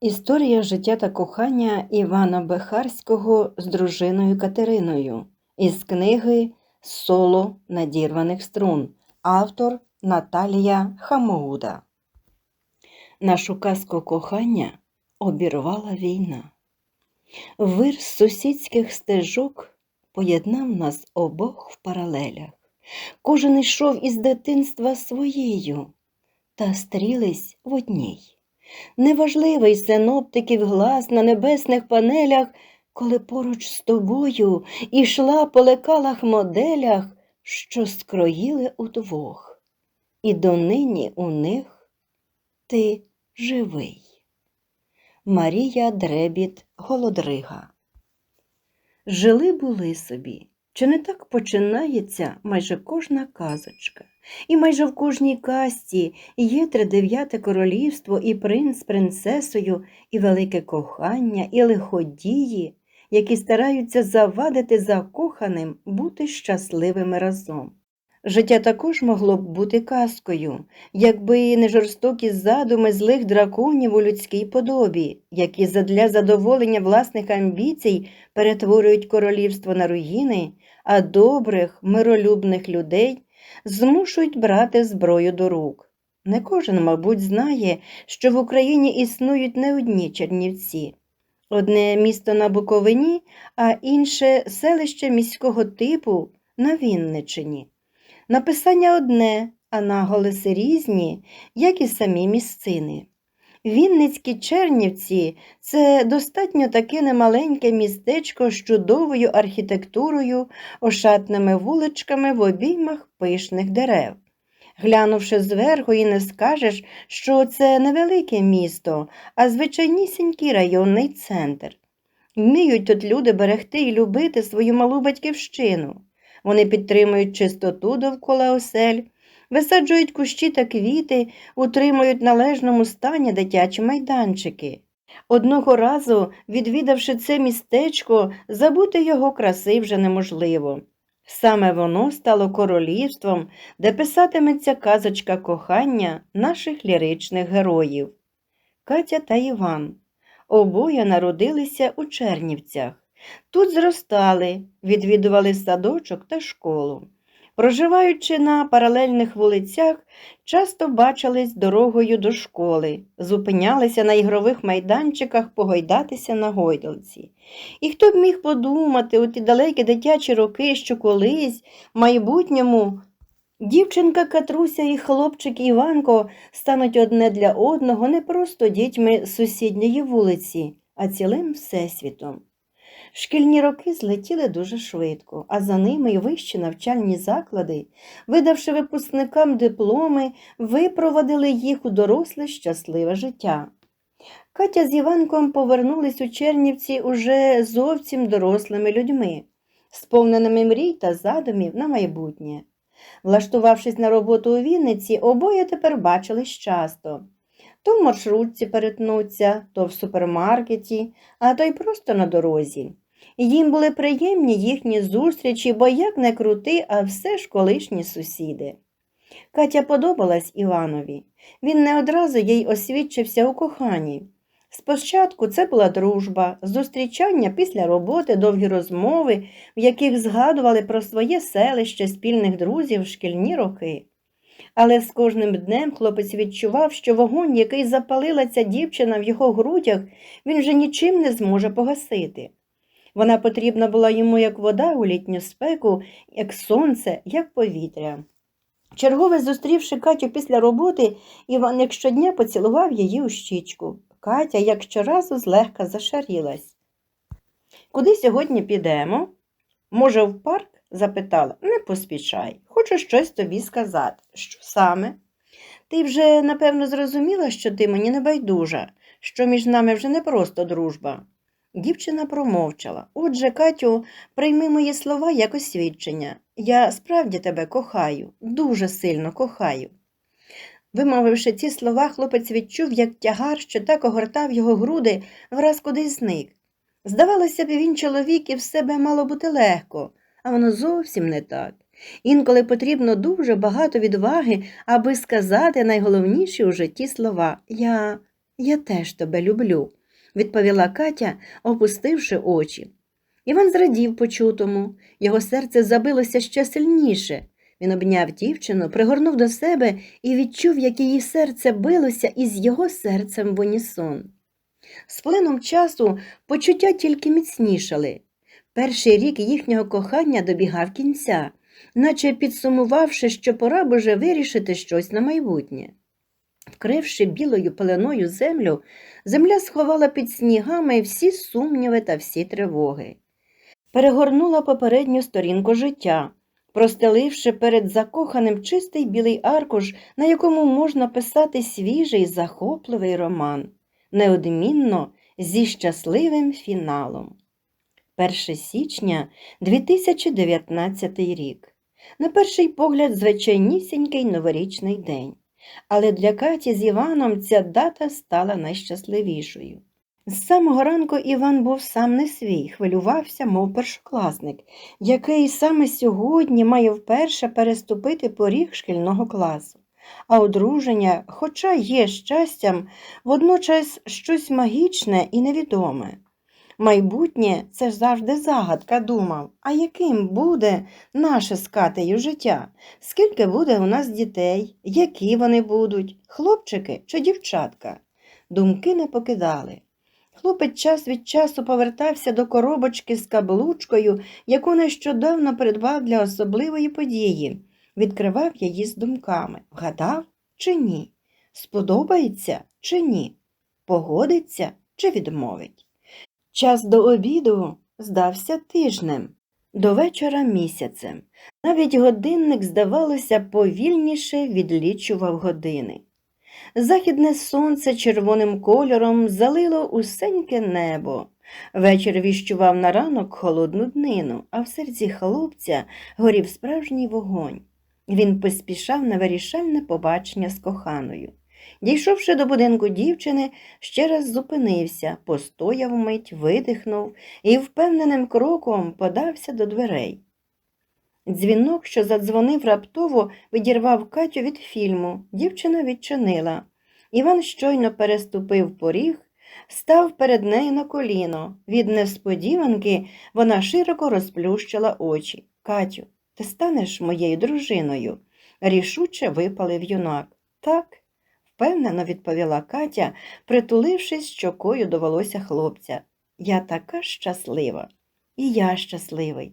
Історія життя та кохання Івана Бехарського з дружиною Катериною із книги Соло надірваних струн. Автор Наталія Хамоуда. Нашу казку кохання обірвала війна. Вир сусідських стежок поєднав нас обох в паралелях. Кожен йшов із дитинства своєю, та стрілись в одній. Неважливий синоптиків глас на небесних панелях, коли поруч з тобою ішла по лекалах моделях, що скроїли удвох, і донині у них ти живий. Марія Дребіт Голодрига. Жили були собі. Чи не так починається майже кожна казочка? І майже в кожній касті є тридев'яте королівство, і принц принцесою, і велике кохання, і лиходії, які стараються завадити закоханим бути щасливими разом. Життя також могло б бути казкою, якби не жорстокі задуми злих драконів у людській подобі, які задля задоволення власних амбіцій перетворюють королівство на руїни, а добрих, миролюбних людей змушують брати зброю до рук. Не кожен, мабуть, знає, що в Україні існують не одні чернівці. Одне місто на Буковині, а інше селище міського типу на Вінничині. Написання одне, а наголоси різні, як і самі місцини. Вінницькі Чернівці це достатньо таке немаленьке містечко з чудовою архітектурою, ошатними вуличками в обіймах пишних дерев. Глянувши зверху, і не скажеш, що це невелике місто, а звичайнісінький районний центр. Вміють тут люди берегти і любити свою малу батьківщину. Вони підтримують чистоту довкола осель, висаджують кущі та квіти, утримують в належному стані дитячі майданчики. Одного разу, відвідавши це містечко, забути його краси вже неможливо. Саме воно стало королівством, де писатиметься казочка кохання наших ліричних героїв. Катя та Іван. Обоє народилися у Чернівцях. Тут зростали, відвідували садочок та школу. Проживаючи на паралельних вулицях, часто бачились дорогою до школи, зупинялися на ігрових майданчиках погойдатися на гойдалці. І хто б міг подумати у ті далекі дитячі роки, що колись, в майбутньому, дівчинка Катруся і хлопчик Іванко стануть одне для одного не просто дітьми сусідньої вулиці, а цілим всесвітом. Шкільні роки злетіли дуже швидко, а за ними й вищі навчальні заклади, видавши випускникам дипломи, випровадили їх у доросле щасливе життя. Катя з Іванком повернулись у Чернівці уже зовсім дорослими людьми, сповненими мрій та задумів на майбутнє. Влаштувавшись на роботу у Вінниці, обоє тепер бачились часто. То в маршрутці перетнуться, то в супермаркеті, а то й просто на дорозі. Їм були приємні їхні зустрічі, бо як не крути, а все ж колишні сусіди. Катя подобалась Іванові. Він не одразу їй освідчився у коханні. Спочатку це була дружба, зустрічання після роботи, довгі розмови, в яких згадували про своє селище спільних друзів шкільні роки. Але з кожним днем хлопець відчував, що вогонь, який запалила ця дівчина в його грудях, він вже нічим не зможе погасити. Вона потрібна була йому як вода у літню спеку, як сонце, як повітря. Чергове, зустрівши Катю після роботи, Іван як щодня поцілував її у щічку. Катя, як щоразу, злегка зашарілась. Куди сьогодні підемо? Може, в парк? запитала. Не поспішай, хочу щось тобі сказати. Що саме? Ти вже, напевно, зрозуміла, що ти мені не байдужа, що між нами вже не просто дружба. Дівчина промовчала. Отже, Катю, прийми мої слова як освідчення. Я справді тебе кохаю, дуже сильно кохаю. Вимовивши ці слова, хлопець відчув, як тягар, що так огортав його груди, враз кудись зник. Здавалося б, він чоловік і в себе мало бути легко, а воно зовсім не так. Інколи потрібно дуже багато відваги, аби сказати найголовніші у житті слова Я Я теж тебе люблю, відповіла Катя, опустивши очі. Іван зрадів почутому, його серце забилося ще сильніше. Він обняв дівчину, пригорнув до себе і відчув, як її серце билося із його серцем в унісон. З плином часу почуття тільки міцнішали. Перший рік їхнього кохання добігав кінця, наче підсумувавши, що пора б уже вирішити щось на майбутнє. Вкривши білою пеленою землю, земля сховала під снігами всі сумніви та всі тривоги. Перегорнула попередню сторінку життя, простеливши перед закоханим чистий білий аркуш, на якому можна писати свіжий захопливий роман, неодмінно зі щасливим фіналом. 1 січня 2019 рік. На перший погляд, звичайнісінький новорічний день. Але для Каті з Іваном ця дата стала найщасливішою. З самого ранку Іван був сам не свій, хвилювався, мов першокласник, який саме сьогодні має вперше переступити поріг шкільного класу. А одруження, хоча є щастям, водночас щось магічне і невідоме. Майбутнє це ж завжди загадка, думав, а яким буде наше з Катею життя? Скільки буде у нас дітей, які вони будуть, хлопчики чи дівчатка? Думки не покидали. Хлопець час від часу повертався до коробочки з каблучкою, яку нещодавно придбав для особливої події, відкривав її з думками вгадав чи ні? Сподобається чи ні? Погодиться чи відмовить? Час до обіду здався тижнем, до вечора місяцем. Навіть годинник, здавалося, повільніше відлічував години. Західне сонце червоним кольором залило усеньке небо. Вечір віщував на ранок холодну днину, а в серці хлопця горів справжній вогонь. Він поспішав на вирішальне побачення з коханою. Дійшовши до будинку дівчини, ще раз зупинився, постояв мить, видихнув і впевненим кроком подався до дверей. Дзвінок, що задзвонив раптово, відірвав Катю від фільму. Дівчина відчинила. Іван щойно переступив поріг, став перед нею на коліно. Від несподіванки вона широко розплющила очі. Катю, ти станеш моєю дружиною? рішуче випалив юнак. Так, впевнено відповіла Катя, притулившись щокою до волосся хлопця. Я така щаслива. І я щасливий.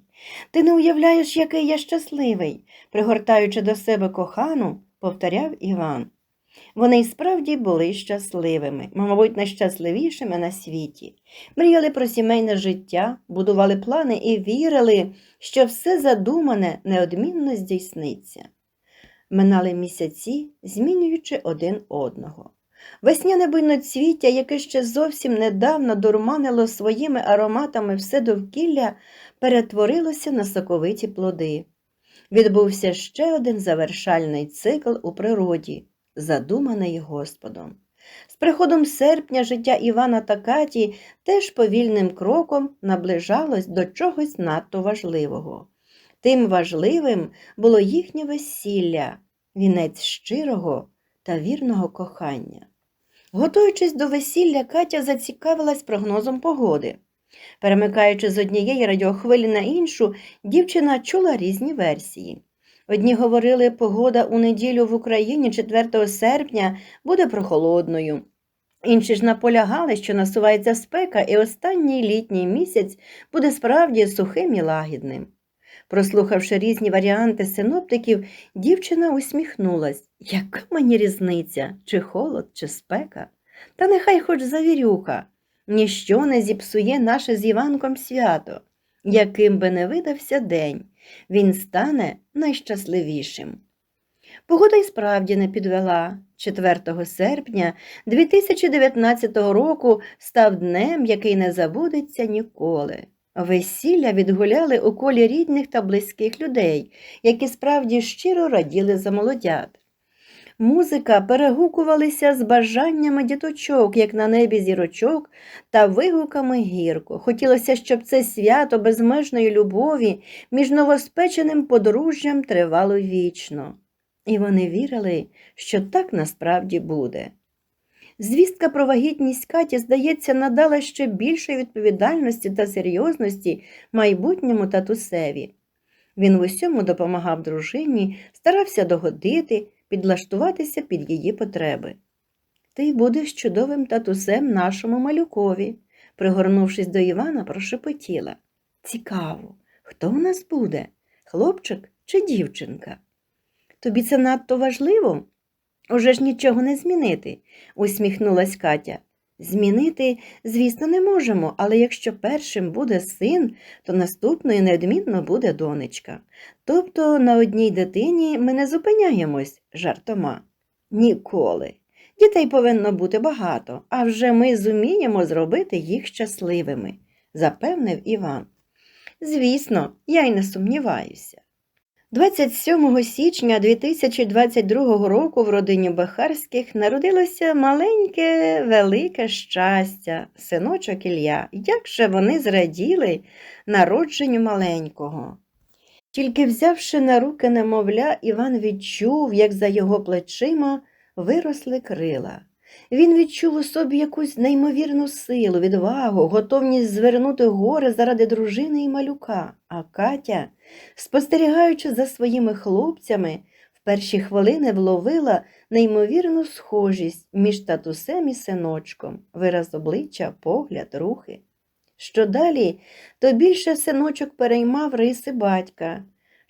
Ти не уявляєш, який я щасливий, пригортаючи до себе кохану, повторяв Іван. Вони й справді були щасливими, мабуть, найщасливішими на світі. Мріяли про сімейне життя, будували плани і вірили, що все задумане неодмінно здійсниться. Минали місяці, змінюючи один одного. Весняне буйноцвіття, яке ще зовсім недавно дурманило своїми ароматами все довкілля, перетворилося на соковиті плоди. Відбувся ще один завершальний цикл у природі, задуманий Господом. З приходом серпня життя Івана та Каті теж повільним кроком наближалось до чогось надто важливого. Тим важливим було їхнє весілля, вінець щирого та вірного кохання. Готуючись до весілля, Катя зацікавилась прогнозом погоди. Перемикаючи з однієї радіохвилі на іншу, дівчина чула різні версії. Одні говорили, погода у неділю в Україні 4 серпня буде прохолодною. Інші ж наполягали, що насувається спека, і останній літній місяць буде справді сухим і лагідним. Прослухавши різні варіанти синоптиків, дівчина усміхнулась. Яка мені різниця, чи холод, чи спека? Та нехай хоч завірюха. Ніщо не зіпсує наше з Іванком свято. Яким би не видався день, він стане найщасливішим. Погода й справді не підвела. 4 серпня 2019 року став днем, який не забудеться ніколи. Весілля відгуляли у колі рідних та близьких людей, які справді щиро раділи за молодят. Музика перегукувалася з бажаннями діточок, як на небі зірочок, та вигуками гірко. Хотілося, щоб це свято безмежної любові між новоспеченим подружжям тривало вічно. І вони вірили, що так насправді буде. Звістка про вагітність Каті, здається, надала ще більшої відповідальності та серйозності майбутньому татусеві. Він в усьому допомагав дружині, старався догодити, підлаштуватися під її потреби. Ти будеш чудовим татусем нашому малюкові, пригорнувшись до Івана, прошепотіла. Цікаво, хто в нас буде? Хлопчик чи дівчинка? Тобі це надто важливо? Уже ж нічого не змінити, усміхнулась Катя. Змінити, звісно, не можемо, але якщо першим буде син, то наступною неодмінно буде донечка. Тобто на одній дитині ми не зупиняємось жартома. Ніколи. Дітей повинно бути багато, а вже ми зуміємо зробити їх щасливими, запевнив Іван. Звісно, я й не сумніваюся. 27 січня 2022 року в родині Бахарських народилося маленьке, велике щастя, синочок Ілля. Як же вони зраділи народженню маленького. Тільки взявши на руки немовля, Іван відчув, як за його плечима виросли крила. Він відчув у собі якусь неймовірну силу, відвагу, готовність звернути гори заради дружини і малюка, а Катя, спостерігаючи за своїми хлопцями, в перші хвилини вловила неймовірну схожість між татусем і синочком, вираз обличчя, погляд, рухи. Що далі, то більше синочок переймав риси батька.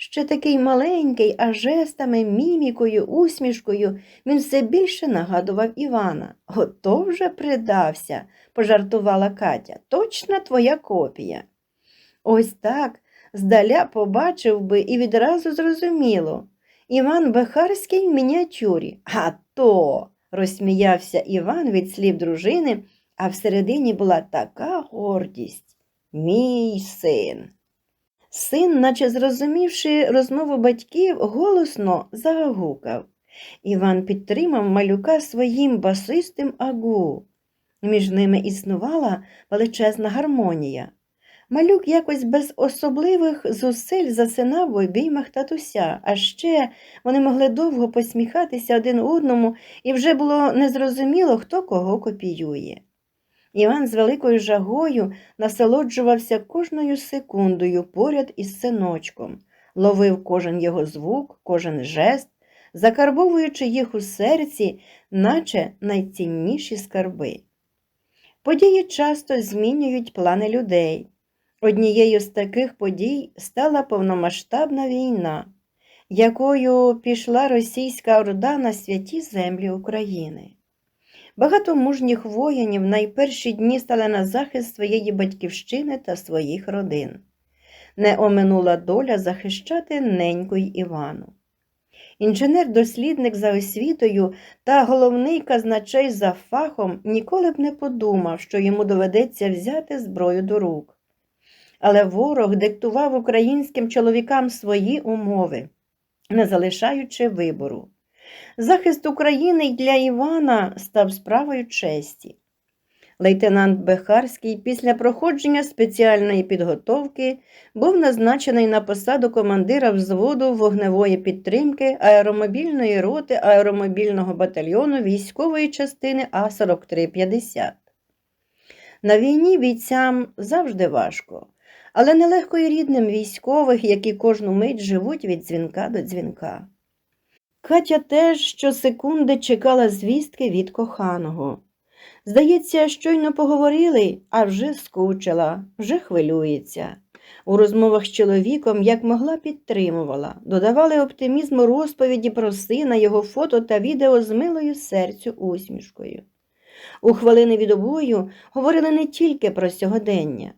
Ще такий маленький, а жестами, мімікою, усмішкою він все більше нагадував Івана. Ото вже придався, пожартувала Катя. Точна твоя копія. Ось так здаля побачив би і відразу зрозуміло. Іван Бехарський в мініатюрі. А то, розсміявся Іван від слів дружини, а всередині була така гордість. Мій син. Син, наче зрозумівши розмову батьків, голосно загукав. Іван підтримав малюка своїм басистим агу. Між ними існувала величезна гармонія. Малюк якось без особливих зусиль засинав в обіймах татуся, а ще вони могли довго посміхатися один одному, і вже було незрозуміло, хто кого копіює. Іван з великою жагою насолоджувався кожною секундою поряд із синочком, ловив кожен його звук, кожен жест, закарбовуючи їх у серці, наче найцінніші скарби. Події часто змінюють плани людей. Однією з таких подій стала повномасштабна війна, якою пішла російська орда на святі землі України. Багато мужніх воїнів найперші дні стали на захист своєї батьківщини та своїх родин. Не оминула доля захищати неньку й Івану. Інженер-дослідник за освітою та головний казначей за фахом ніколи б не подумав, що йому доведеться взяти зброю до рук. Але ворог диктував українським чоловікам свої умови, не залишаючи вибору. Захист України для Івана став справою честі. Лейтенант Бехарський після проходження спеціальної підготовки був назначений на посаду командира взводу вогневої підтримки аеромобільної роти аеромобільного батальйону військової частини А-4350. На війні бійцям завжди важко, але нелегко й рідним військових, які кожну мить живуть від дзвінка до дзвінка. Катя теж щосекунди чекала звістки від коханого. Здається, щойно поговорили, а вже скучила, вже хвилюється. У розмовах з чоловіком, як могла, підтримувала, додавали оптимізму розповіді про сина, його фото та відео з милою серцю усмішкою. У хвилини від обою говорили не тільки про сьогодення.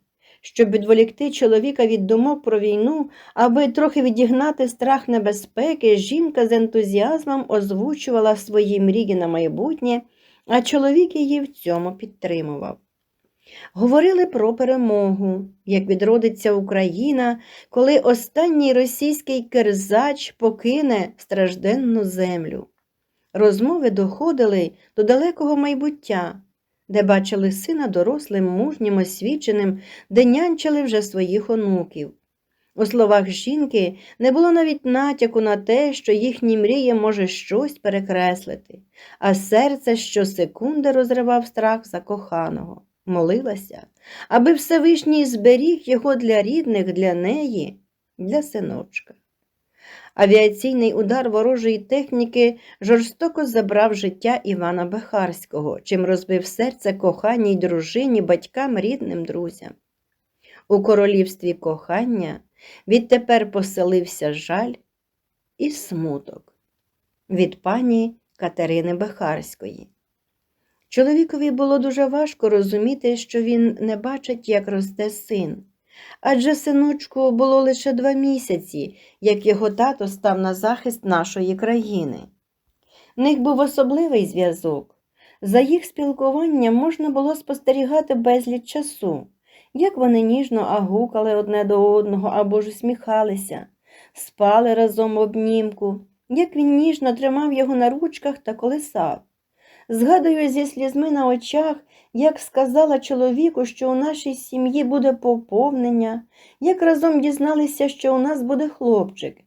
Щоб відволікти чоловіка від думок про війну, аби трохи відігнати страх небезпеки, жінка з ентузіазмом озвучувала свої мрії на майбутнє, а чоловік її в цьому підтримував. Говорили про перемогу, як відродиться Україна, коли останній російський керзач покине стражденну землю. Розмови доходили до далекого майбуття, де бачили сина дорослим, мужнім, освіченим, де нянчили вже своїх онуків. У словах жінки не було навіть натяку на те, що їхні мрії може щось перекреслити, а серце щосекунди розривав страх за коханого, молилася, аби Всевишній зберіг його для рідних, для неї, для синочка. Авіаційний удар ворожої техніки жорстоко забрав життя Івана Бехарського, чим розбив серце коханій дружині, батькам, рідним друзям. У королівстві кохання відтепер поселився жаль і смуток від пані Катерини Бехарської. Чоловікові було дуже важко розуміти, що він не бачить, як росте син. Адже синочку було лише два місяці, як його тато став на захист нашої країни. В них був особливий зв'язок. За їх спілкуванням можна було спостерігати безліч часу, як вони ніжно агукали одне до одного або ж усміхалися, спали разом в обнімку, як він ніжно тримав його на ручках та колисав. Згадую зі слізьми на очах, як сказала чоловіку, що у нашій сім'ї буде поповнення, як разом дізналися, що у нас буде хлопчик.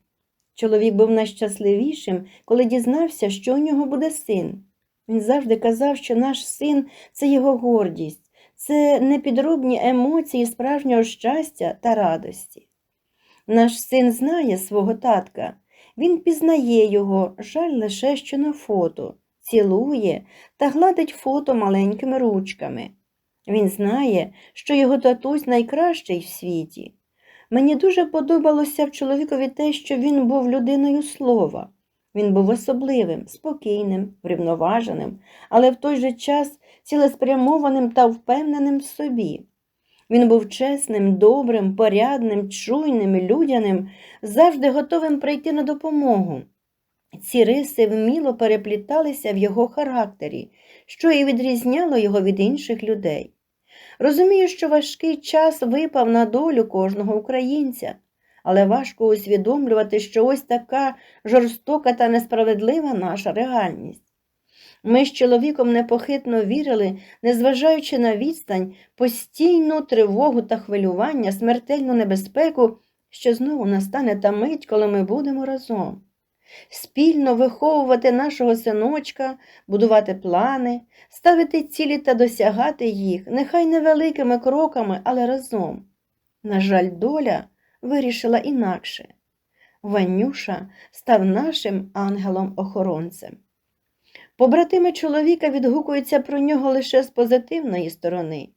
Чоловік був найщасливішим, коли дізнався, що у нього буде син. Він завжди казав, що наш син це його гордість, це непідробні емоції справжнього щастя та радості. Наш син знає свого татка, він пізнає його, жаль лише що на фото цілує та гладить фото маленькими ручками. Він знає, що його татусь найкращий в світі. Мені дуже подобалося в чоловікові те, що він був людиною слова. Він був особливим, спокійним, врівноваженим, але в той же час цілеспрямованим та впевненим в собі. Він був чесним, добрим, порядним, чуйним, людяним, завжди готовим прийти на допомогу. Ці риси вміло перепліталися в його характері, що і відрізняло його від інших людей. Розумію, що важкий час випав на долю кожного українця, але важко усвідомлювати, що ось така жорстока та несправедлива наша реальність. Ми з чоловіком непохитно вірили, незважаючи на відстань, постійну тривогу та хвилювання, смертельну небезпеку, що знову настане та мить, коли ми будемо разом спільно виховувати нашого синочка, будувати плани, ставити цілі та досягати їх, нехай невеликими кроками, але разом. На жаль, доля вирішила інакше. Ванюша став нашим ангелом-охоронцем. Побратими чоловіка відгукуються про нього лише з позитивної сторони.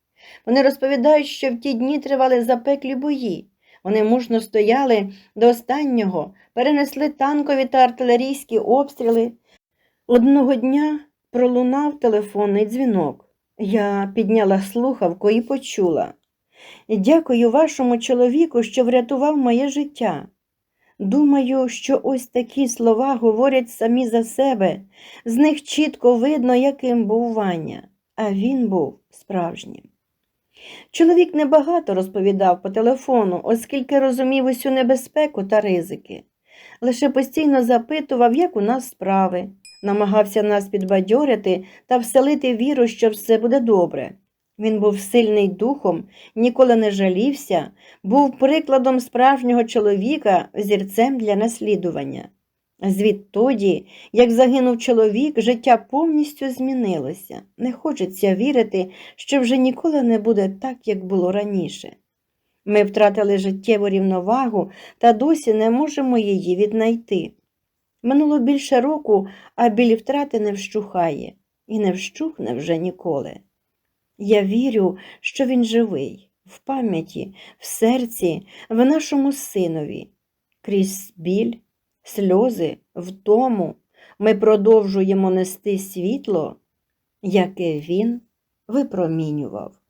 Вони розповідають, що в ті дні тривали запеклі бої. Вони мужно стояли до останнього, перенесли танкові та артилерійські обстріли. Одного дня пролунав телефонний дзвінок. Я підняла слухавку і почула. Дякую вашому чоловіку, що врятував моє життя. Думаю, що ось такі слова говорять самі за себе, з них чітко видно, яким був Ваня, а він був справжнім. Чоловік небагато розповідав по телефону, оскільки розумів усю небезпеку та ризики. Лише постійно запитував, як у нас справи, намагався нас підбадьорити та вселити віру, що все буде добре. Він був сильний духом, ніколи не жалівся, був прикладом справжнього чоловіка, зірцем для наслідування. Звідтоді, як загинув чоловік, життя повністю змінилося. Не хочеться вірити, що вже ніколи не буде так, як було раніше. Ми втратили життєву рівновагу та досі не можемо її віднайти. Минуло більше року, а біль втрати не вщухає і не вщухне вже ніколи. Я вірю, що він живий, в пам'яті, в серці, в нашому синові, крізь біль сльози, втому ми продовжуємо нести світло, яке він випромінював.